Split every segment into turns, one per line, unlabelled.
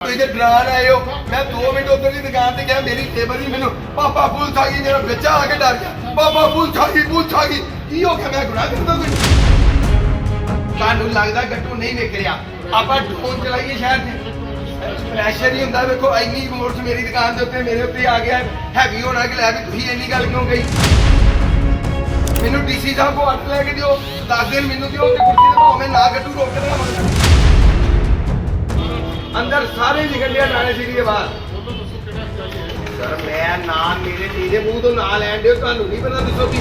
ਤੁਸੀਂ ਤੇ ਡਰਾਨ ਆਏ ਹੋ, ਮੈਂ 2 ਮਿੰਟ ਉਧਰ ਦੀ ਦੁਕਾਨ ਤੇ ਗਿਆ, ਮੇਰੀ ਟੇਬਲ ਹੀ ਮੈਨੂੰ ਪਾਪਾ ਪੁਲਿਸ ਆ ਗਈ, ਮੇਰਾ ਬੱਚਾ ਆ ਕੇ ਡਰ ਗਿਆ। ਪਾਪਾ ਪੁਲਿਸ ਆ ਗਈ ਪੁਲਿਸ ਆ ਗਈ। ਕੀ ਹੋ ਗਿਆ? ਮੈਂ ਗੁਨਾਹ ਕਰਦਾ ਕੋਈ? ਤੁਹਾਨੂੰ ਲੱਗਦਾ ਗੱਟੂ ਨਹੀਂ ਵਿਕ ਰਿਹਾ। ਆਪਾਂ ਡਰੋਨ ਚਲਾਈਏ ਸ਼ਹਿਰ 'ਚ ਪ੍ਰੈਸ਼ਰ ਹੀ ਹੁੰਦਾ, ਵੇਖੋ, ਇੰਨੀ ਮੋਰਸ ਮੇਰੀ ਦੁਕਾਨ ਦੇ ਉੱਤੇ, ਮੇਰੇ ਉੱਤੇ ਆ ਗਿਆ। ਹੈਵੀ ਹੋਣਾ ਕਿ ਲੈ ਵੀ ਤੁਸੀਂ ਇੰਨੀ ਗੱਲ ਕਿਉਂ ਕਹੀ? ਮੈਨੂੰ ਡੀਸੀ ਸਾਹਿਬ ਕੋ ਅੱਟ ਲੈ ਕੇ ਦਿਓ। 10 ਦਿਨ ਮੈਨੂੰ ਦਿਓ ਤੇ ਕੁਰਸੀ ਤੇ ਭਾਵੇਂ ਮੈਂ ਨਾ ਗੱਟੂ ਰੋਕ ਕੇ ਦੇਵਾਂ ਅੰਦਰ ਸਾਰੇ ਨਿਕਲ ਲਿਆ ਨਾਲੇ ਸਿਟੀ ਦੇ ਬਾਹਰ। ਸਰ ਮੈਂ ਨਾਂ ਮੇਰੇ ਤੇਰੇ ਮੂੰਹ ਤੋਂ ਨਾਂ ਲੈਣ ਦਿਓ ਤੁਹਾਨੂੰ ਨਹੀਂ ਪਤਾ ਦੱਸੋ ਕੀ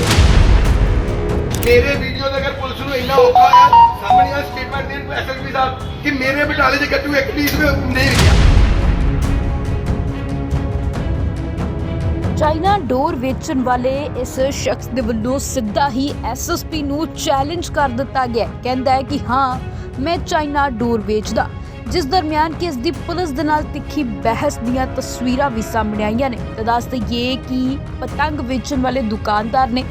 ਮੇਰੇ ਵੀਡੀਓ ਦੇ ਅਗਰ ਪੁਲਿਸ ਨੂੰ ਇੰਨਾ ਔਖਾ ਆ ਸਾਹਮਣੇ ਆ ਸਟੇਟਮੈਂਟ ਦੇਣ ਐਸਐਸਪੀ ਸਾਹਿਬ ਕਿ ਮੇਰੇ ਬਟਾਲੇ ਦੇ ਗੱਟੂ ਇੱਕ ਪੀਸ ਵੀ ਨਹੀਂ ਵਿਕਿਆ
ਚਾਈਨਾ ਡੋਰ ਵੇਚਣ ਵਾਲੇ ਇਸ ਸ਼ਖਸ ਦੇ ਵੱਲੋਂ ਸਿੱਧਾ ਹੀ ਐਸਐਸਪੀ ਨੂੰ ਚੈਲੰਜ ਕਰ ਦਿੱਤਾ ਗਿਆ। ਕਹਿੰਦਾ ਹੈ ਕਿ ਹਾਂ ਮੈਂ ਚਾਈਨਾ ਡੋਰ ਵੇਚਦਾ। ਜਿਸ ਦਰਮਿਆਨ ਕਿ ਦੀ ਪੁਲਿਸ ਦੇ ਨਾਲ ਤਿੱਖੀ ਬਹਿਸ ਦੀਆਂ ਤਸਵੀਰਾਂ ਵੀ ਸਾਹਮਣੇ ਆਈਆਂ ਨੇ। ਤਾਂ ਦੱਸ ਦਈਏ ਕਿ ਪਤੰਗ ਵੇਚਣ ਵਾਲੇ ਦੁਕਾਨਦਾਰ ਨੇ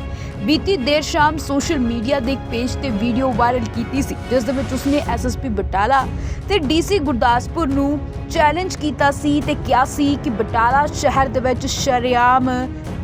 ਬੀਤੀ ਦੇਰ ਸ਼ਾਮ ਸੋਸ਼ਲ ਮੀਡੀਆ ਦੇ ਇੱਕ ਪੇਜ ਤੇ ਵੀਡੀਓ ਵਾਇਰਲ ਕੀਤੀ ਸੀ, ਜਿਸ ਦੇ ਵਿੱਚ ਉਸਨੇ ਐਸਐਸਪੀ ਬਟਾਲਾ ਤੇ ਡੀਸੀ ਗੁਰਦਾਸਪੁਰ ਨੂੰ ਚੈਲੰਜ ਕੀਤਾ ਸੀ ਤੇ ਕਿਹਾ ਸੀ ਕਿ ਬਟਾਲਾ ਸ਼ਹਿਰ ਦੇ ਵਿੱਚ ਸ਼ਰੇਆਮ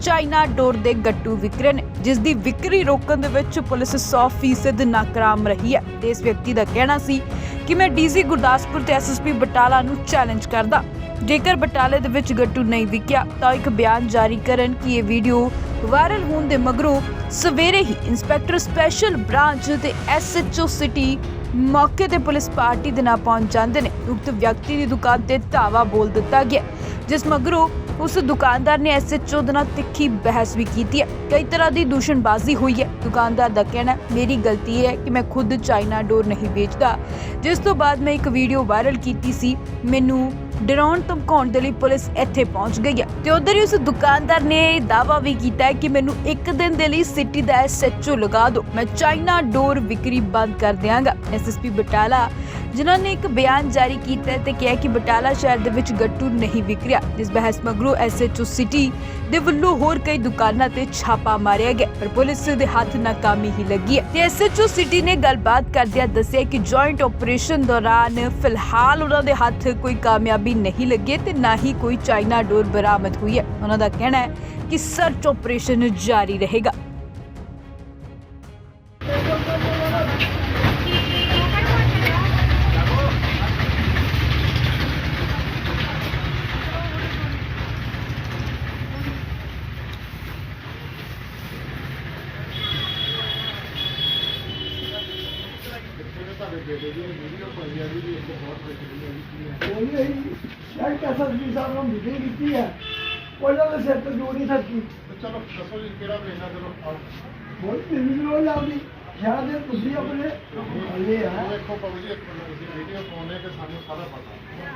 ਚਾਈਨਾ ਡੋਰ ਦੇ ਗੱਟੂ ਵਿਕਰੇ ਨੇ, ਜਿਸ ਦੀ ਵਿਕਰੀ ਰੋਕਣ ਦੇ ਵਿੱਚ ਪੁਲਿਸ 100% ਨਾਕਾਮ ਰਹੀ ਹੈ। ਤੇ ਇਸ ਵਿਅਕਤੀ ਦਾ ਕਹਿਣਾ ਸੀ ਕਿ ਮੈਂ ਡੀਸੀ ਗੁਰਦਾਸਪੁਰ ਤੇ ਐਸਐਸਪੀ ਬਟਾਲਾ ਨੂੰ ਚੈਲੰਜ ਕਰਦਾ। ਜੇਕਰ ਬਟਾਲੇ ਦੇ ਵਿੱਚ ਗੱਟੂ ਨਹੀਂ ਵਿਕਿਆ, ਤਾਂ ਇੱਕ ਬਿਆਨ ਜਾਰੀ ਕਰਨ ਕਿ ਇਹ ਵੀਡੀਓ ਵਾਇਰਲ ਹੋਣ ਦੇ ਮਗਰੋਂ ਸਵੇਰੇ ਹੀ ਇੰਸਪੈਕਟਰ ਸਪੈਸ਼ਲ ਬ੍ਰਾਂਚ ਤੇ ਐਸਐਚਓ ਸਿਟੀ ਮੌਕੇ ਤੇ ਪੁਲਿਸ ਪਾਰਟੀ ਦੇ ਨਾਲ ਪਹੁੰਚ ਜਾਂਦੇ ਨੇ। ਉਕਤ ਵਿਅਕਤੀ ਦੀ ਦੁਕਾਨ ਤੇ ਧਾਵਾ ਬੋਲ ਦਿੱਤਾ ਗਿਆ, ਜਿਸ ਮਗਰੋਂ ਉਸ ਦੁਕਾਨਦਾਰ ਨੇ ਐਸਐਚਓ ਦੇ ਨਾਲ ਤਿੱਖੀ ਬਹਿਸ ਵੀ ਕੀਤੀ ਹੈ। ਕਈ ਤਰ੍ਹਾਂ ਦੀ ਦੂਸ਼ਣਬਾਜ਼ੀ ਹੋਈ ਹੈ। ਦੁਕਾਨਦਾਰ ਦਾ ਕਹਿਣਾ ਮੇਰੀ ਗਲਤੀ ਹੈ ਕਿ ਮੈਂ ਖੁਦ ਚਾਈਨਾ ਡੋਰ ਨਹੀਂ ਵੇਚਦਾ। ਜਿਸ ਤੋਂ ਬਾਅਦ ਮੈਂ ਇੱਕ ਵੀਡੀਓ ਵਾਇਰਲ ਕੀਤੀ ਸੀ। ਮੈਨੂੰ ਡਰਾਉਣ ਧਮਕਾਉਣ ਦੇ ਲਈ ਪੁਲਿਸ ਇੱਥੇ ਪਹੁੰਚ ਗਈ ਹੈ। ਤੇ ਉਧਰ ਹੀ ਉਸ ਦੁਕਾਨਦਾਰ ਨੇ ਇਹ ਦਾਅਵਾ ਵੀ ਕੀਤਾ ਹੈ ਕਿ ਮੈਨੂੰ ਇੱਕ ਦਿਨ ਦੇ ਲਈ ਸਿਟੀ ਦਾ ਐਸਐਚਓ ਲਗਾ ਦਿਓ। ਮੈਂ ਚਾਈਨਾ ਡੋਰ ਵਿਕਰੀ ਬੰਦ ਕਰ ਦਿਆਂਗਾ। ਐਸਐਸਪੀ ਬਟਾਲਾ ਜਿਨ੍ਹਾਂ ਨੇ ਇੱਕ ਬਿਆਨ ਜਾਰੀ ਕੀਤਾ ਤੇ ਕਿਹਾ ਕਿ ਬਟਾਲਾ ਸ਼ਹਿਰ ਦੇ ਵਿੱਚ ਗੱਟੂ ਨਹੀਂ ਵਿਕ ਰਿਹਾ ਜਿਸ ਬਹਿਸ ਮਗਰੋਂ ਐਸਐਚਓ ਸਿਟੀ ਦੇ ਵੱਲੋਂ ਹੋਰ ਕਈ ਦੁਕਾਨਾਂ ਤੇ ਛਾਪਾ ਮਾਰਿਆ ਗਿਆ, ਪਰ ਪੁਲਿਸ ਦੇ ਹੱਥ ਨਾਕਾਮੀ ਹੀ ਲੱਗੀ ਹੈ। ਤੇ ਐਸਐਚਓ ਸਿਟੀ ਨੇ ਗੱਲਬਾਤ ਕਰਦਿਆਂ ਦੱਸਿਆ ਕਿ ਜੁਆਇੰਟ ਆਪਰੇਸ਼ਨ ਦੌਰਾਨ ਫਿਲਹਾਲ ਉਹਨਾਂ ਦੇ ਹੱਥ ਕੋਈ ਕਾਮਯਾਬੀ ਨਹੀਂ ਲੱਗੀ ਤੇ ਨਾ ਹੀ ਕੋਈ ਚਾਈਨਾ ਡੋਰ ਬਰਾਮਦ ਹੋਈ ਹੈ। ਉਹਨਾਂ ਦਾ ਕਹਿਣਾ ਹੈ ਕਿ ਸਰਚ ਆਪਰੇਸ਼ਨ ਜਾਰੀ ਰਹੇਗਾ
ਉਹੀ ਨਹੀਂ ਯਾਰ ਕਸਰ ਵੀ ਸਾਹਿਬ ਨੂੰ ਮੀਟਿੰਗ ਕੀਤੀ ਹੈ ਉਹਨਾਂ ਦੇ ਸਿਰ ਤੇ ਜੋੜ ਨਹੀਂ ਸਕਦੀ
ਚਲੋ ਦੱਸੋ ਜੀ ਕਿਹੜਾ ਵੇਚਣਾ ਚਲੋ ਆਓ?
ਬਹੁਤ ਤੇਜ਼ੀ ਨਾਲ ਆਉਂਦੀ ਸ਼ਾਇਦ ਇਹ ਤੁਸੀਂ ਆਪਣੇ ਹਲੇ ਆ।
ਦੇਖੋ ਬਾਬੂ ਜੀ ਇੱਕ ਮਿੰਟ ਤੁਸੀਂ ਵੀਡੀਓ ਪਾਉਣੇ ਕਿ ਸਾਨੂੰ ਸਾਰਾ ਪਤਾ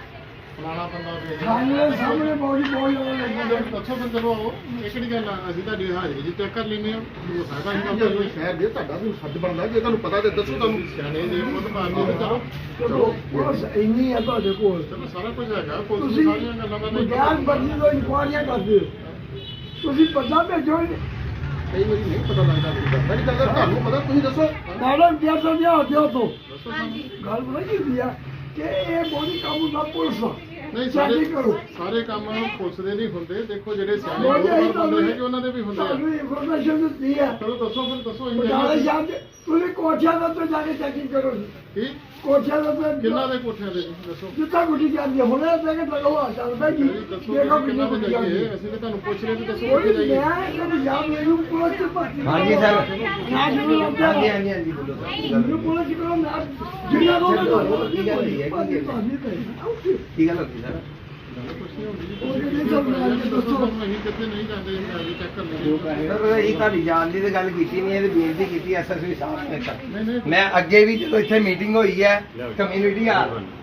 ਫਲਾਣਾ ਬੰਦਾ ਵੇਚ
ਸਾਹਮਣੇ ਸਾਹਮਣੇ ਬਹੁਤ ਬਹੁਤ ਜ਼ਿਆਦਾ ਲੱਗਦਾ
ਦੱਸੋ ਫਿਰ ਚਲੋ ਆਓ ਇਹ ਕਿਹੜੀ ਗੱਲ ਆ ਅਸੀਂ ਤੁਹਾਡੀ ਹਾਜ਼ਰੀ ਜੀ ਚੈੱਕ ਕਰ ਲੈਂਦੇ ਆ ਉਹ ਸਾਡਾ ਹੀ ਕੰਮ
ਤੁਹਾਨੂੰ ਸ਼ਹਿਰ ਦੇ ਤੁਹਾਡਾ ਵੀ ਫਰਜ਼ ਬਣਦਾ ਜੇ ਤੁਹਾਨੂੰ ਪਤਾ ਤੇ ਦੱਸੋ ਤੁਹਾਨੂੰ।
ਸਿਆਣੇ ਜੀ ਖੁਦ ਮਾਰਦੇ ਨੇ ਚਲੋ
ਬਸ ਇੰਨੀ ਹੈ ਤੁਹਾਡੇ ਕੋਲ।
ਸਾਰਾ ਕੁਝ ਹੈਗਾ। ਨੂੰ ਸਾਰੀਆਂ ਗੱਲਾਂ ਦਾ ਨਹੀਂ
ਬਿਆਨ ਬੰਦੀ ਤੋਂ ਇਨਕੁਆਰੀਆਂ ਕਰਦੇ ਹੋ। ਤੁਸੀਂ ਪਤਾ ਭੇਜੋ
ਕਈ ਵਾਰੀ ਨਹੀਂ ਪਤਾ ਲੱਗਦਾ ਮੇਰੀ ਗੱਲ ਨਹੀਂ ਕਰਦਾ ਤੁਹਾਨੂੰ ਪਤਾ ਤੁਸੀਂ ਦੱਸੋ
ਮੈਡਮ ਕਿਆ ਸਮਝਾ ਦਿਓ ਤੋਂ
ਦੱਸੋ ਸਾਨੂੰ।
ਗੱਲ ਪਤਾ ਕੀ ਹੁੰਦੀ ਆ ਕਿ ਇਹ ਬੋਡੀ ਕੰਮ ਦਾ ਪੁਲਿਸ ਦਾ
ਨਹੀਂ
ਸਾਰੇ
ਸਾਰੇ
ਕਰੋ?
ਸਾਰੇ ਕੰਮ ਪੁਲਿਸ ਦੇ ਨਹੀਂ ਹੁੰਦੇ। ਦੇਖੋ ਜਿਹੜੇ ਸਿਆਣੇ ਲੋਕ
ਹੀ
ਬੰਦੇ ਹੈਗੇ ਉਹਨਾਂ ਦੇ ਵੀ ਹੁੰਦੇ ਆ।
ਤੁਹਾਨੂੰ ਇਨਫੋਰਮੇਸ਼ਨ ਦਿੱਤੀ ਹੈ।
ਚਲੋ ਦੱਸੋ ਫਿਰ ਦੱਸੋ ਅਸੀਂ ਹੈਗੇ
ਜਾ ਕੇ ਤੁਸੀਂ ਕੋਠਿਆਂ ਦਾ ਤੋਂ ਜਾ ਕੇ ਚੈਕਿੰਗ ਕਰੋ ਜੀ।
ਕੀ?
ਕੋਠਿਆਂ ਦਾ ਤੋਂ
ਕਿੰਨਾ ਦੇ ਕੋਠਿਆਂ ਦੇ? ਜੀ ਦੱਸੋ।
ਜਿੱਤਾ ਗੁੱਡੀ ਜਾਂਦੀ ਹੈ। ਹੁਣੇ ਜਾ ਕੇ ਲਗਾਓ ਚੱਲ ਪੈ ਜੀ।
ਜੀ ਦੱਸੋ
ਦੇਖੋ
ਤੁਸੀਂ
ਕਿੰਨਾ
ਕਿੰਨਾ
ਗੁੱਡੀ
ਦੇ
ਜਾਂਦੀ
ਜਾਈਏ।
ਹੈ
ਅਸੀਂ ਤਾਂ ਤੁਹਾਨੂੰ ਪੁੱਛ ਰਹੇ ਵੀ ਦੱਸੋ
ਕੋਈ
ਕਿੱਥੇ ਜਾਈਏ।
ਮੈਂ ਕਦੇ ਜਾ ਮੈਨੂੰ ਪੁਲਿਸ ਚ ਭਰਤੀ
ਹਾਂਜੀ ਸਰ।
ਨਾ ਲੱਗਦਾ
ਹਾਂਜੀ ਹਾਂਜੀ ਹਾਂਜੀ ਬੋਲੋ
ਮੈਨੂੰ ਪੁਲਿਸ ਕਰੋ ਨਾ ਜਿੰਨਾ ਕੋ ਮੈਂ
ਕੀ ਗੱਲ ਹੋਈ ਹੈ? ਕੀ ਗੱਲ
ਤੁਹਾਨੂੰ
ਸਰ ਸਰ ਇਹ ਤੁਹਾਡੀ ਜਾਣ ਦੀ ਤੇ ਗੱਲ ਕੀਤੀ ਨਹੀਂ ਇਹ ਬੇਨਤੀ ਕੀਤੀ ਸਾਹਿਬ ਨੇ ਤਾਂ। ਮੈਂ ਅੱਗੇ ਵੀ ਜਦੋਂ ਇੱਥੇ ਮੀਟਿੰਗ ਹੋਈ ਹੈ ਕਮਿਊਨਿਟੀ ਆ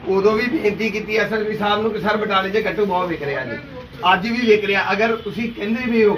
ਉਦੋਂ ਵੀ ਬੇਨਤੀ ਕੀਤੀ ਐਸਐਸਪੀ ਸਾਹਿਬ ਨੂੰ ਕਿ ਸਰ ਬਟਾਲੇ 'ਚ ਗੱਟੂ ਬਹੁਤ ਵਿਕ ਰਿਹਾ ਜੀ। ਅੱਜ ਵੀ ਵਿਕ ਰਿਹਾ। ਅਗਰ ਤੁਸੀਂ ਕਹਿੰਦੇ ਵੀ ਹੋ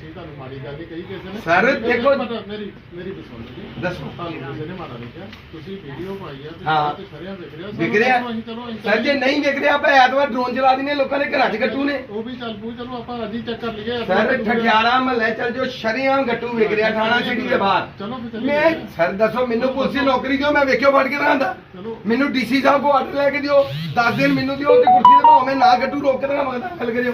ਗੱਲ ਹੀ ਕਹੀ ਕਿਸੇ ਨੇ।
Sir,
ਮੇਰੀ-
ਦੇਖੋ-
ਮੇਰੀ- ਮੇਰੀ ਮੇਰੀ ਸੁਣ ਜੀ।
ਦੱਸੋ।
ਤੁਹਾਨੂੰ ਕਿਸੇ ਨੇ ਮਾੜਾ ਨਹੀਂ ਕਿਹਾ ਤੁਸੀਂ ਵੀਡੀਓ ਪਾਈ ਆ ਤੇ
ਹਾਂ।
ਤੇ ਸਰਿਆਂ ਵਿਕ ਰਿਹਾ
ਵਿਕ ਰਿਹਾ।
ਅਸੀਂ ਚਲੋ ਅਸੀਂ
ਸਰ ਜੇ ਨਹੀਂ ਵਿਕ ਰਿਹਾ ਆਪਾਂ ਐਤਵਾਰ ਡਰੋਨ ਚਲਾ ਦਿੰਦੇ ਲੋਕਾਂ ਦੇ ਘਰਾਂ 'ਚ ਗੱਟੂ ਨੇ।
ਉਹ ਵੀ ਚੱਲ ਪੂ ਚਲੋ ਆਪਾਂ ਅੱਜ ਹੀ ਚੈੱਕ ਕਰ ਲਈਏ
ਸਰ ਠਠਿਆਰਾ ਮਹੱਲੇ ਚੱਲ ਜੋ ਸ਼ਰੀਆਂ ਗੱਟੂ ਵਿਕ ਰਿਹਾ ਥਾਣਾ ਸਿਟੀ ਦੇ ਬਾਹਰ।
ਚਲੋ ਫਿਰ ਚੱਲੀਏ।
ਮੈਂ ਸਰ ਦੱਸੋ ਮੈਨੂੰ ਪੁਲਿਸ ਦੀ ਨੌਕਰੀ ਦਿਓ ਮੈਂ ਵੇਖਿਓ ਫੜ ਕੇ ਰਹਾਂਦਾ
ਚਲੋ।
ਮੈਨੂੰ ਡੀਸੀ ਸਾਹਿਬ ਕੋ ਆਰਡਰ ਲੈ ਕੇ ਦਿਓ 10 ਦਿਨ ਮੈਨੂੰ ਦਿਓ ਤੇ ਕੁਰਸੀ ਤੇ ਭਾਵੇਂ ਨਾ ਗੱਟੂ ਰੋਕ ਕੇ ਤਾਂ ਗੱਲ ਕਰਿਓ।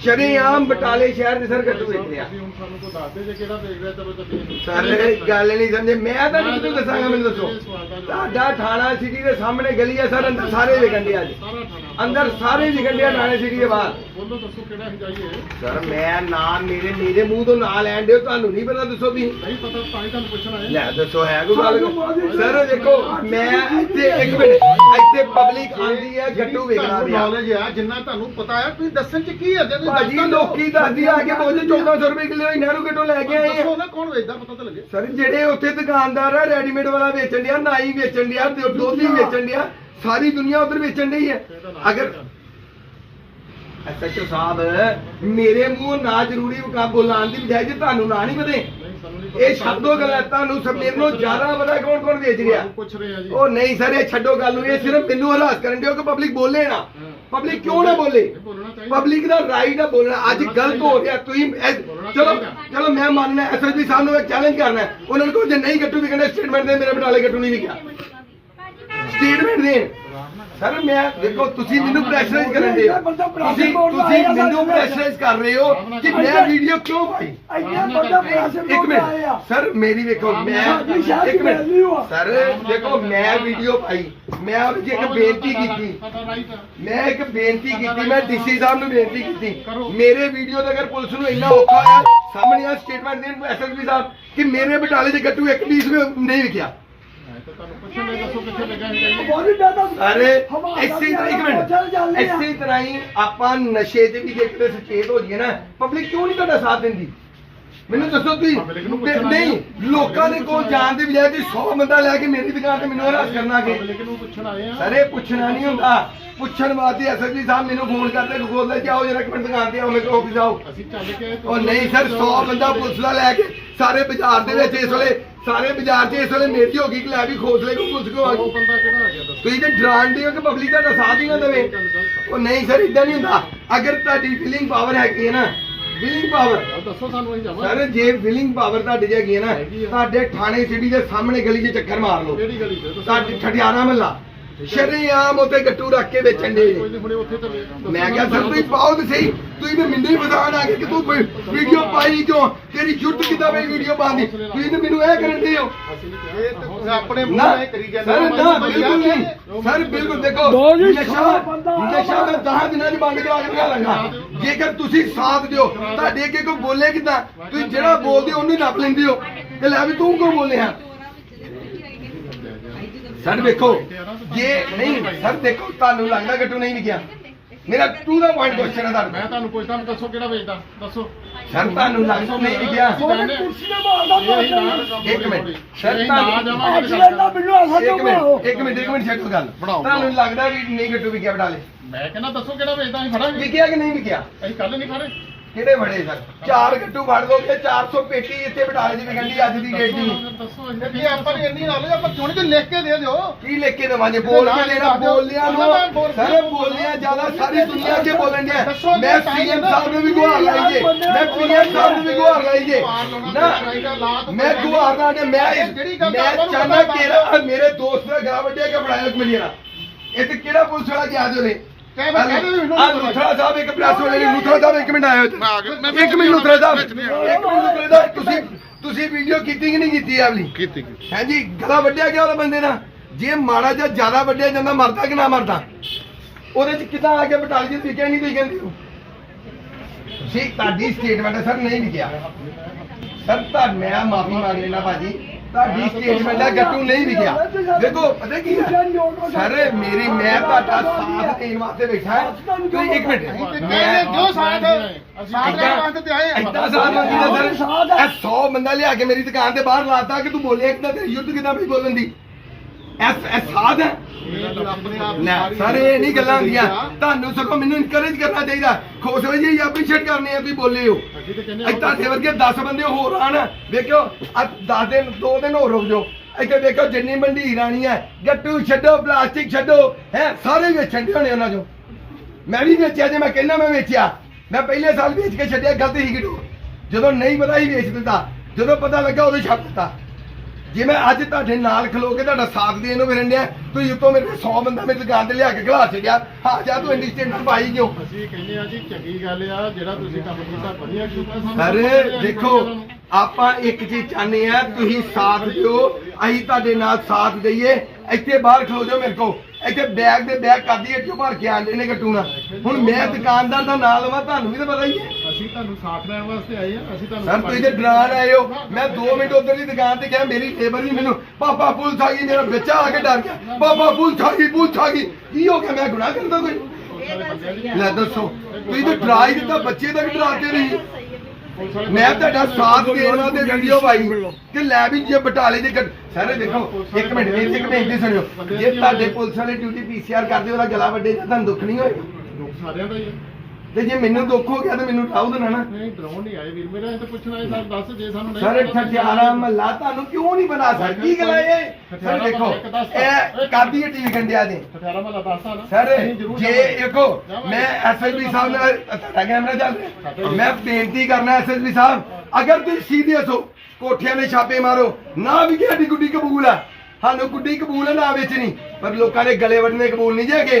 ਸ਼ਰੇਆਮ ਬਟਾਲੇ ਸ਼ਹਿਰ ਦੇ ਸਰ ਗੱਟੂ ਵੇਚ ਰਿਹਾ
ਤੁਸੀਂ ਹੁਣ ਸਾਨੂੰ ਜੇ ਕਿਹੜਾ
ਸਰ ਗੱਲ ਨਹੀਂ ਸਮਝੇ। ਮੈਂ ਤਾਂ ਕਿਹਨੂੰ ਦੱਸਾਂਗਾ ਮੈਨੂੰ ਦੱਸੋ। ਤੁਹਾਡਾ ਥਾਣਾ ਸਿਟੀ ਦੇ ਸਾਹਮਣੇ ਗਲੀ ਹੈ ਸਰ ਅੰਦਰ ਸਾਰੇ ਵਿਕਣ
ਸਾਰਾ ਥਾਣਾ।
ਅੰਦਰ ਸਾਰੇ ਵਿਕਣ ਦੇ ਥਾਣੇ ਸਿਟੀ ਦੇ ਬਾਹਰ।
ਬੋਲੋ ਦੱਸੋ ਕਿਹੜਾ ਹੀ ਜਾਈਏ
ਸਰ ਮੈਂ ਨਾਂ ਮੇਰੇ ਮੇਰੇ ਮੂੰਹ ਤੋਂ ਨਾਂ ਲੈਣ ਦਿਓ ਤੁਹਾਨੂੰ ਨਹੀਂ ਪਤਾ ਦੱਸੋ ਵੀ।
ਨਹੀਂ ਪਤਾ ਤਾਂ ਹੀ ਤੁਹਾਨੂੰ ਪੁੱਛਣਾ ਹੈ
ਲੈ ਦੱਸੋ ਹੈ ਕੋਈ ਗੱਲ? ਸਰ ਦੇਖੋ ਮੈਂ ਇੱਥੇ ਇੱਕ ਮਿੰਟ ਇੱਥੇ ਪਬਲਿਕ ਆਂਦੀ ਹੈ ਪਿਆ।
ਨੌਲੇਜ ਆ ਜਿੰਨਾ ਤੁਹਾਨੂੰ ਪਤਾ ਹੈ ਤੁਸੀਂ ਦੱਸਣ ਚ ਕੀ ਹੈ ਜੇ
ਭਾਜੀ। ਲੋਕੀ ਦੱਸਦੀ ਆ ਕੇ ਬੋਝੇ 1400 ਰੁਪਏ ਕਿਲੋ ਇਹਨਾਂ ਨੂੰ ਕਿੱਥੋਂ ਲੈ ਕੇ ਆਏ ਆ?
ਦੱਸੋ ਨਾ ਕੌਣ ਵੇਚਦਾ ਪਤਾ ਤਾਂ ਲੱਗੇ।
ਸਰ ਜਿਹੜੇ ਉੱਥੇ ਦੁਕਾਨਦਾਰ ਆ ਰੈਡੀਮੇਡ ਵਾਲਾ ਵੇਚਣ ਡਿਆ ਨਾਈ ਵੇਚਣ ਡਿਆ ਤੇ ਦੋਧੀ ਵੇਚਣ ਡਿਆ ਸਾਰੀ ਦੁਨੀਆ ਉਧਰ ਵੇਚਣ ਡਈ ਹੈ ਅਗਰ ਐਸਐਚਓ ਸਾਹਿਬ ਮੇਰੇ ਮੂੰਹ ਨਾ ਜ਼ਰੂਰੀ ਕਾ ਬੋਲਾਣ ਦੀ ਬਜਾਏ ਜੇ ਤੁਹਾਨੂੰ ਨਾ ਨਹੀਂ ਪਤੇ ਇਹ ਛੱਡੋ ਗੱਲਾਂ ਤੁਹਾਨੂੰ ਸਭ ਮੇਰੇ ਨੂੰ ਜ਼ਿਆਦਾ ਪਤਾ ਕੌਣ ਕੌਣ ਵੇਚ ਰਿਹਾ?
ਤੁਹਾਨੂੰ ਪੁੱਛ ਰਹੇ ਆ ਜੀ।
ਉਹ ਨਹੀਂ ਸਰ ਇਹ ਛੱਡੋ ਗੱਲ ਨੂੰ ਇਹ ਸਿਰਫ ਮੈਨੂੰ ਹਰਾਸ ਕਰਨ ਦਿਓ ਕਿ ਪਬਲਿਕ ਬੋਲੇ ਨਾ। ਪਬਲਿਕ ਕਿਉਂ ਨਾ ਬੋਲੇ? ਪਬਲਿਕ ਦਾ ਰਾਈਟ ਹੈ ਬੋਲਣਾ। ਅੱਜ ਗਲਤ ਹੋ ਰਿਹਾ। ਤੁਸੀਂ ਚਲੋ ਚਲੋ ਮੈਂ ਮੰਨਣਾ ਐਸਐਸਪੀ ਸਾਹਿਬ ਨੂੰ ਚੈਲੰਜ ਕਰਨਾ ਹੈ। ਉਹਨਾਂ ਨੂੰ ਕਹੋ ਜੇ ਨਹੀਂ ਗੱਟੂ ਵਿਕਣੇ ਸਟੇਟਮੈਂਟ ਦੇ ਮੇਰੇ ਬਟਾਲੇ ਗੱਟੂ ਨਹੀਂ ਵਿਕਿਆ ਸਟੇਟਮੈਂਟ ਦੇਣ। ਸਰ ਮੈਂ ਦੇਖੋ ਤੁਸੀਂ ਮੈਨੂੰ ਪ੍ਰੈਸ਼ਰਾਈਜ਼ ਕਰਨ ਦੇ ਹੋ। ਤੁਸੀਂ ਤੁਸੀਂ ਮੈਨੂੰ ਪ੍ਰੈਸ਼ਰਾਈਜ਼ ਕਰ ਰਹੇ ਹੋ ਕਿ ਮੈਂ ਵੀਡੀਓ ਕਿਉਂ ਪਾਈ? ਇੱਕ ਮਿੰਟ ਸਰ ਮੇਰੀ ਵੇਖੋ ਮੈਂ ਇੱਕ ਮਿੰਟ। ਸਰ ਦੇਖੋ ਮੈਂ ਵੀਡੀਓ ਪਾਈ। ਮੈਂ ਆਪ ਜੀ ਇੱਕ ਬੇਨਤੀ ਕੀਤੀ। ਮੈਂ ਇੱਕ ਬੇਨਤੀ ਕੀਤੀ ਮੈਂ ਡੀਸੀ ਸਾਹਿਬ ਨੂੰ ਬੇਨਤੀ ਕੀਤੀ। ਮੇਰੇ ਵੀਡੀਓ ਦਾ ਅਗਰ ਪੁਲਿਸ ਨੂੰ ਇੰਨਾ ਔਖਾ ਆ ਸਾਹਮਣੇ ਆ ਸਟੇਟਮੈਂਟ ਦੇਣ ਐਸਐਸਪੀ ਸਾਹਿਬ ਕਿ ਮੇਰੇ ਬਟਾਲੇ ਦੇ ਗੱਟੂ ਇੱਕ ਪੀਸ ਨਹੀਂ ਵਿਕਿਆ। ਅਰੇ ਇਸੇ ਤਰ੍ਹਾਂ ਇੱਕ ਮਿੰਟ ਇਸੇ ਤਰ੍ਹਾਂ ਹੀ ਆਪਾਂ ਨਸ਼ੇ ਤੇ ਵੀ ਜੇ ਕਿਤੇ ਸੁਚੇਤ ਹੋ ਜਾਈਏ ਨਾ ਪਬਲਿਕ ਕਿਉਂ ਨਹੀਂ ਤੁਹਾਡਾ ਸਾਥ ਦਿੰਦੀ? ਮੈਨੂੰ ਦੱਸੋ ਤੁਸੀਂ।
Public ਨੂੰ
ਤੇ
ਪੁੱਛਣਾ
ਨਹੀਂ ਲੋਕਾਂ ਦੇ ਕੋਲ ਜਾਣ ਦੀ ਬਜਾਏ ਤੁਸੀਂ 100 ਬੰਦਾ ਲੈ ਕੇ ਮੇਰੀ ਦੁਕਾਨ ਤੇ ਮੈਨੂੰ ਹਰਾਸ ਕਰਨਾ ਕਿ
ਪਬਲਿਕ ਨੂੰ ਪੁੱਛਣ ਆਏ ਆ।
ਸਰ ਇਹ ਪੁੱਛਣਾ ਨਹੀਂ ਹੁੰਦਾ। ਪੁੱਛਣ ਵਾਸਤੇ ਐਸਐਸਪੀ ਸਾਹਿਬ ਮੈਨੂੰ ਫੋਨ ਕਰਦੇ ਗੋਲ ਲੈ ਜਾਓ ਜਰਾ ਇੱਕ ਮਿੰਟ ਦੁਕਾਨ ਤੇ ਆਓ ਮੇਰੇ ਕੋਲ ਆਫਿਸ ਆਓ।
ਅਸੀਂ ਚੱਲ ਕੇ
ਉਹ ਨਹੀਂ ਸਰ 100 ਬੰਦਾ ਪੁਲਿਸ ਦਾ ਲੈ ਕੇ ਸਾਰੇ ਬਾਜ਼ਾਰ ਦੇ ਵਿੱਚ ਇਸ ਵੇਲੇ ਸਾਰੇ ਬਾਜ਼ਾਰ 'ਚ ਇਸ ਵੇਲੇ ਮੇਰੀ ਹੋ ਗਈ ਕਿ ਲੈ ਵੀ ਖੋਸਲੇ ਕੋ ਪੁਲਿਸ ਕੋ ਆ ਗਈ।
ਬੰਦਾ ਕਿਹੜਾ ਆ ਗਿਆ ਦੱਸੋ
ਤੁਸੀਂ ਤੇ ਡਰਾਉਂਦੇ ਹੋ ਕਿ ਪਬਲਿਕ ਦਾ ਸਾਥ ਹੀ ਨਾ ਦੇਵੇ। ਉਹ ਨਹੀਂ ਸਰ ਇਦਾਂ ਨਹੀਂ ਹੁੰਦਾ। ਅਗਰ ਤੁਹਾਡੀ ਫੀਲਿੰਗ ਪਾਵਰ ਹੈਗੀ ਹੈ ਨਾ ਫੀਲਿੰਗ ਪਾਵਰ
ਦੱਸੋ ਸਾਨੂੰ ਅਸੀਂ ਜਾਵਾਂਗੇ
ਸਰ ਜੇ ਫੀਲਿੰਗ ਪਾਵਰ ਤੁਹਾਡੀ 'ਚ ਹੈਗੀ ਹੈ ਨਾ। ਤੁਹਾਡੇ ਥਾਣੇ ਸਿਟੀ ਦੇ ਸਾਹਮਣੇ ਗਲੀ 'ਚ ਚੱਕਰ ਮਾਰ ਲਓ।
ਕਿਹੜੀ ਗਲੀ ਤੇ
ਤੁਹਾਡੀ ਠਠਿਆਣਾ ਮਹੱਲਾ ਸ਼ਰੇਆਮ ਉੱਤੇ ਗੱਟੂ ਰੱਖ ਕੇ ਵੇਚਣ ਦੇ। ਮੈਂ ਕਿਹਾ ਸਰ ਤੁਸੀਂ ਪਾਓ ਤੇ ਸਹੀ। ਤੁਸੀਂ ਤੇ ਮੈਨੂੰ ਹੀ ਆ ਗਏ ਕਿ ਤੂੰ ਵੀਡੀਓ ਪਾਈ ਕਿਉਂ? ਤੇਰੀ ਜੁੱਟ ਕਿਦਾਂ ਬਈ ਵੀਡੀਓ ਪਾਉਂਦੀ ਤੁਸੀਂ ਤੇ ਮੈਨੂੰ ਇਹ ਕਰਨ ਦੇ ਹੋ।
ਆਪਣੇ ਮੂੰਹ ਨਾਲ ਕਰੀ ਜਾਂਦੇ
ਸਰ। ਨਾ ਬਿਲਕੁਲ
ਯਾਰ,
ਨਹੀਂ। ਸਰ ਬਿਲਕੁਲ ਦੇਖੋ ਨਸ਼ਾ ਮੈਂ 10 ਦਿਨਾਂ ਦੀ ਬੰਦ ਕਰਾ ਕੇ ਲਾਂਗਾ ਜੇਕਰ ਤੁਸੀਂ ਸਾਥ ਦਿਓ ਤੁਹਾਡੇ ਅੱਗੇ ਕੋਈ ਬੋਲੇ ਕਿਦਾਂ? ਤੁਸੀਂ ਜਿਹੜਾ ਬੋਲਦੇ ਹੋ ਉਹਨੂੰ ਨੱਪ ਲੈਂਦੇ ਹੋ। ਤੇ ਲੈ ਵੀ ਤੂੰ ਕਿਉਂ ਬੋਲਿਆ ਸਰ ਵੇਖੋ ਜੇ ਨਹੀਂ ਸਰ ਦੇਖੋ ਤੁਹਾਨੂੰ ਲੱਗਦਾ ਗੱਟੂ ਨਹੀਂ ਵਿਕਿਆ? ਮੇਰਾ ਟੂ ਦਾ ਪੁਆਇੰਟ ਕੁਐਸਚਨ ਹੈ
ਮੈਂ
ਤੁਹਾਨੂੰ
ਤੁਹਾਨੂੰ ਪੁੱਛਦਾ ਮੈਂ ਦੱਸੋ ਕਿਹੜਾ ਵੇਚਦਾ? ਦੱਸੋ।
ਸਰ ਤੁਹਾਨੂੰ ਲੱਗਦਾ ਨਹੀਂ
ਮਾਰਦਾ
ਨਾਲ
ਇੱਕ ਮਿੰਟ।
ਸਰ
ਤੁਹਾਨੂੰ- ਇੱਕ ਮਿੰਟ ਇੱਕ ਮਿੰਟ ਛੱਡੋ ਗੱਲ। ਤੁਹਾਨੂੰ ਲੱਗਦਾ ਵੀ ਨਹੀਂ ਗੱਟੂ ਵਿਕਿਆ ਬਟਾਲੇ
ਮੈਂ ਕਹਿੰਦਾ ਦੱਸੋ ਕਿਹੜਾ ਵੇਚਦਾ ਅਸੀਂ ਫੜਾਂਗੇ।
ਵਿਕਿਆ ਕਿ ਨਹੀਂ ਵਿਕਿਆ?
ਅਸੀਂ ਕੱਲ ਨਹੀਂ ਖੜੇ
ਕਿਹੜੇ ਬੜੇ ਸਰ? ਚਾਰ ਗੱਟੂ ਫੜ ਦੋਗੇ 400 ਪੇਟੀ ਇੱਥੇ ਬਟਾਲੇ ਦੀ ਵਿਕਣ ਦੀ ਅੱਜ ਦੀ ਡੇਟ ਦੀ।
ਦੱਸੋ
ਜੇ ਆਪਾਂ ਨੂੰ ਇੰਨੀ ਆਪਾਂ ਲਿਖ ਕੇ ਦੇ ਦਿਓ।
ਕੀ ਲਿਖ ਕੇ ਦਵਾਂਗੇ? ਬੋਲ ਕੇ ਦੇਣਾ ਬੋਲਿਆ ਨੂੰ ਸਾਰੇ ਬੋਲਿਆ ਜ਼ਿਆਦਾ ਸਾਰੀ ਦੁਨੀਆ 'ਚ ਬੋਲਣ ਡਿਆ ਮੈਂ ਸੀਐਮ ਸਾਹਿਬ ਨੂੰ ਵੀ ਗੁਹਾਰ ਲਾਈ ਜੇ। ਮੈਂ ਪੀਐਮ ਸਾਹਿਬ ਨੂੰ ਵੀ ਗੁਹਾਰ ਲਾਈ ਜੇ। ਨਾ ਮੈਂ ਗੁਹਾਰ ਲਾ ਕੇ ਮੈਂ ਮੈਂ ਚਾਹਨਾ ਕਿ ਮੇਰੇ ਦੋਸਤ ਦਾ ਗਲਾ ਵੱਡਿਆ ਕਿ ਫੜਾਇਆ ਇੱਕ ਮਿਲੀਅਨ ਇਹ ਤੇ ਕਿਹੜਾ ਪੁਲਿਸ ਵਾਲਾ ਗਿਆ ਜੋ ਨੇ ਲੁਥਰਾ ਸਾਹਿਬ ਇੱਕ ਪ੍ਰੈਸ ਵਾਲੇ ਨੇ ਲੁਥਰਾ ਸਾਹਿਬ ਇੱਕ ਮਿੰਟ ਆਇਓ
ਮੈਂ ਆ ਗਿਆ, ਮੈਂ
ਇੱਕ ਮਿੰਟ ਲੁਥਰਾ ਸਾਹਿਬ। ਇੱਕ ਮਿੰਟ ਲੁਥਰਾ ਸਾਹਿਬ ਤੁਸੀਂ ਤੁਸੀਂ ਵੀਡੀਓ ਕੀਤੀ ਕਿ ਨਹੀਂ ਕੀਤੀ ਆਵਲੀ
ਕੀਤੀ
ਹਾਂਜੀ ਗਲਾ ਵੱਢਿਆ ਗਿਆ ਉਹਦਾ ਬੰਦੇ ਨਾਲ? ਜੇ ਮਾੜਾ ਜਿਹਾ ਜ਼ਿਆਦਾ ਵੱਢਿਆ ਜਾਂਦਾ ਮਰਦਾ ਕਿ ਨਾ ਮਰਦਾ? ਉਹਦੇ ਚ ਕਿਦਾਂ ਆ ਕੇ ਬਟਾਲੀ ਜੀ ਨਹੀਂ ਤੁਸੀਂ ਕਹਿੰਦੇ ਹੋ ਤੁਹਾਡੀ ਸਟੇਟਮੈਂਟ ਸਰ ਨਹੀਂ ਵਿਕਿਆ। ਸਰ ਤਾਂ ਮੈਂ ਮਾਫੀ ਮੰਗ ਲੈਣਾ ਭਾਜੀ।
ਤੁਹਾਡੀ ਸਟੇਟਮੈਂਟ ਹੈ ਗੱਟੂ ਨਹੀਂ ਵਿਕਿਆ। ਦੇਖੋ ਪਤਾ ਕੀ ਹੈ? ਸਰ ਮੇਰੀ ਮੈਂ ਤੁਹਾਡਾ ਸਾਥ ਦੇਣ ਵਾਸਤੇ ਬੈਠਾ ਹਾਂ। ਤੁਸੀਂ ਇੱਕ ਮਿੰਟ। ਮੈਂ
ਜੋ ਸਾਥ ਸਾਥ ਲੈਣ ਵਾਸਤੇ ਤੇ ਆਏ ਆ।
ਏਦਾਂ ਸਾਥ ਮੰਗੀ ਦਾ ਸਰ ਇਹ 100 ਬੰਦਾ ਲਿਆ ਕੇ ਮੇਰੀ ਦੁਕਾਨ ਤੇ ਬਾਹਰ ਲਾਤਾ ਕਿ ਤੂੰ ਬੋਲੇ ਕਿਦਾਂ ਤੇ ਯੁੱਧ ਕਿਦਾਂ ਵੀ ਬੋਲਣ ਦੀ? ਐਸ ਐਸ ਸਾਧ ਹੈ ਸਰ ਇਹ ਨਹੀਂ ਗੱਲਾਂ ਹੁੰਦੀਆਂ। ਤੁਹਾਨੂੰ ਸਗੋਂ ਮੈਨੂੰ ਇਨਕਰੇਜ ਕਰਨਾ ਚਾਹੀਦਾ। ਖੁਸ਼ ਹੋ ਜੀ ਐਪਰੀਸ਼ੀਏਟ ਕਰਨੇ ਆ ਤੁਸੀਂ ਬੋਲੇ ਹੋ।
ਅਸੀਂ ਤੇ ਕਹਿੰਦੇ
ਅੱਜ ਤੁਹਾਡੇ ਵਰਗੇ 10 ਬੰਦੇ ਹੋਰ ਆਣ। ਵੇਖਿਓ ਆ 10 ਦਿਨ 2 ਦਿਨ ਹੋਰ ਰੁਕ ਜਾਓ। ਇੱਥੇ ਵੇਖੋ ਜਿੰਨੀ ਮੰਡੀ ਰਾਣੀ ਹੈ ਗੱਟੂ ਛੱਡੋ ਪਲਾਸਟਿਕ ਛੱਡੋ। ਹੈ ਸਾਰੇ ਵੇਚਣ ਦੇ ਹੋਣੇ ਉਹਨਾਂ ਚੋਂ। ਮੈਂ ਵੀ ਵੇਚਿਆ ਜੇ ਮੈਂ ਕਹਿੰਦਾ ਮੈਂ ਵੇਚਿਆ। ਮੈਂ ਪਹਿਲੇ ਸਾਲ ਵੇਚ ਕੇ ਛੱਡਿਆ ਗਲਤ ਹੀ ਕਿਡੋ ਜਦੋਂ ਨਹੀਂ ਪਤਾ ਹੀ ਵੇਚ ਦਿੰਦਾ ਜਦੋਂ ਪਤਾ ਲੱਗਾ ਉਦੋਂ ਛੱਡ ਦਿੱਤਾ। ਜੇ ਮੈਂ ਅੱਜ ਤੁਹਾਡੇ ਨਾਲ ਖਲੋ ਕੇ ਤੁਹਾਡਾ ਸਾਥ ਦੇਣ ਨੂੰ ਫਿਰਨ ਡਿਆ ਤੁਸੀਂ ਉੱਤੋਂ ਮੇਰੇ 100 ਬੰਦਾ ਮੇਰੀ ਦੁਕਾਨ ਤੇ ਲਿਆ ਕੇ ਖਲਾ ਛੱਡਿਆ। ਹਾਂ ਜਾ ਤੂੰ ਇੰਨੀ ਸਟੈਂਡਰ ਪਾਈ ਕਿਉਂ?
ਅਸੀਂ ਕਹਿੰਦੇ ਆ ਜੀ ਚੰਗੀ ਗੱਲ ਆ ਜਿਹੜਾ ਤੁਸੀਂ ਕੰਮ ਕੀਤਾ ਵਧੀਆ ਕੀਤਾ
ਅਰੇ ਦੇਖੋ। ਆਪਾਂ ਇੱਕ ਚੀਜ਼ ਚਾਹੁੰਦੇ ਆ ਤੁਸੀਂ ਸਾਥ ਦਿਓ ਅਸੀਂ ਤੁਹਾਡੇ ਨਾਲ ਸਾਥ ਦਈਏ। ਇੱਥੇ ਬਾਹਰ ਖਲੋ ਜਾਓ ਮੇਰੇ ਕੋ ਇੱਥੇ ਬੈਗ ਦੇ ਬੈਗ ਕਾਦੀ ਅੱਗੇ ਭਰ ਕੇ ਆਂਦੇ ਨੇ ਗੱਟੂਣਾ ਹੁਣ ਮੈਂ ਦੁਕਾਨਦਾਰ ਦਾ ਨਾਂ ਲਵਾਂ ਤੁਹਾਨੂੰ ਵੀ ਤਾਂ ਪਤਾ ਹੀ ਹੈ।
ਅਸੀਂ ਤੁਹਾਨੂੰ ਸਾਥ ਲੈਣ ਵਾਸਤੇ ਆਏ ਆ ਅਸੀਂ ਤੁਹਾਨੂੰ
ਸਰ ਤੁਸੀਂ ਤੇ ਡਰਾਨ ਆਏ ਹੋ ਮੈਂ 2 ਮਿੰਟ ਉਧਰ ਦੀ ਦੁਕਾਨ ਤੇ ਗਿਆ ਮੇਰੀ ਲੇਬਰ ਹੀ ਮੈਨੂੰ ਪਾਪਾ ਪੁਲਿਸ ਆ ਗਈ ਮੇਰਾ ਬੱਚਾ ਆ ਕੇ ਡਰ ਗਿਆ। ਪਾਪਾ ਪੁਲਿਸ ਆ ਗਈ ਪੁਲਿਸ ਆ ਗਈ। ਕੀ ਹੋ ਗਿਆ? ਮੈਂ ਗੁਨਾਹ ਕਰਦਾ ਕੋਈ? ਲੈ ਦੱਸੋ ਤੁਸੀਂ ਤਾਂ ਡਰਾ ਹੀ ਦਿੱਤਾ ਬੱਚੇ ਦਾ ਵੀ ਡਰਾਤੇ ਨਹੀਂ। ਮੈਂ ਤੁਹਾਡਾ ਸਾਥ ਦੇਣ ਵਾਸਤੇ ਵੀਡੀਓ ਪਾਈ। ਕਿ ਲੈ ਵੀ ਜੇ ਬਟਾਲੇ ਦੇ ਸਾਰੇ ਦੇਖੋ ਇੱਕ ਮਿੰਟ ਵੀਰ ਇੱਕ ਮਿੰਟ ਦੀ ਸੁਣਿਓ। ਜੇ ਤੁਹਾਡੇ ਪੁਲਿਸ ਵਾਲੇ ਡਿਊਟੀ ਪੀਸੀਆਰ ਕਰਦੇ ਉਹਦਾ ਗਲਾ ਵੱਡੇ ਤਾਂ ਤੁਹਾਨੂੰ ਦੁੱਖ ਨਹੀਂ ਹੋਏਗਾ?
ਦੁੱਖ ਸਾਰਿਆਂ ਦਾ ਹੀ ਆ
ਤੇ ਜੇ ਮੈਨੂੰ ਦੁੱਖ ਹੋ ਗਿਆ ਤਾਂ ਮੈਨੂੰ ਠਾਉ ਦੇਣਾ ਨਾ।
ਨਹੀਂ ਡਰਾਉਣ ਨਹੀਂ ਆਏ ਵੀਰ। ਮੇਰਾ ਇਹ ਤਾਂ ਪੁੱਛਣਾ ਹੈ ਸਰ ਦੱਸ ਜੇ ਸਾਨੂੰ ਨਹੀਂ
ਸਰ ਠਠਿਆਰਾ ਮਹੱਲਾ ਤੁਹਾਨੂੰ ਕਿਉਂ ਨਹੀਂ ਬਣਾ ਸਰ ਕੀ ਗੱਲ ਹੈ ਇਹ ਸਰ ਦੇਖੋ ਇਹ ਕਾਦੀ ਹੈ ਟੀਵੀ ਗੰਡਿਆ ਦੇ।
ਠਠਿਆਰਾ ਮਹੱਲਾ ਦੱਸਦਾ ਨਾ।
ਸਰ ਜੇ। ਦੇਖੋ। ਮੈਂ ਐਸਐਸਪੀ ਸਾਹਿਬ ਨਾਲ ਤੁਹਾਡਾ ਕੈਮਰਾ ਚੱਲ ਮੈਂ ਬੇਨਤੀ ਕਰਨਾ ਐਸਐਸਪੀ ਸਾਹਿਬ ਅਗਰ ਤੁਸੀਂ ਸੀਰੀਅਸ ਹੋ ਕੋਠਿਆਂ ਦੇ ਛਾਪੇ ਮਾਰੋ ਨਾ ਵੀ ਸਾਡੀ ਗੁੱਡੀ ਕਬੂਲ ਆ। ਸਾਨੂੰ ਗੁੱਡੀ ਕਬੂਲ ਹੈ ਨਾ ਵੇਚਣੀ। ਪਰ ਲੋਕਾਂ ਦੇ ਗਲੇ ਵੱਢਣੇ ਕਬੂਲ ਨਹੀਂ ਜੇਗੇ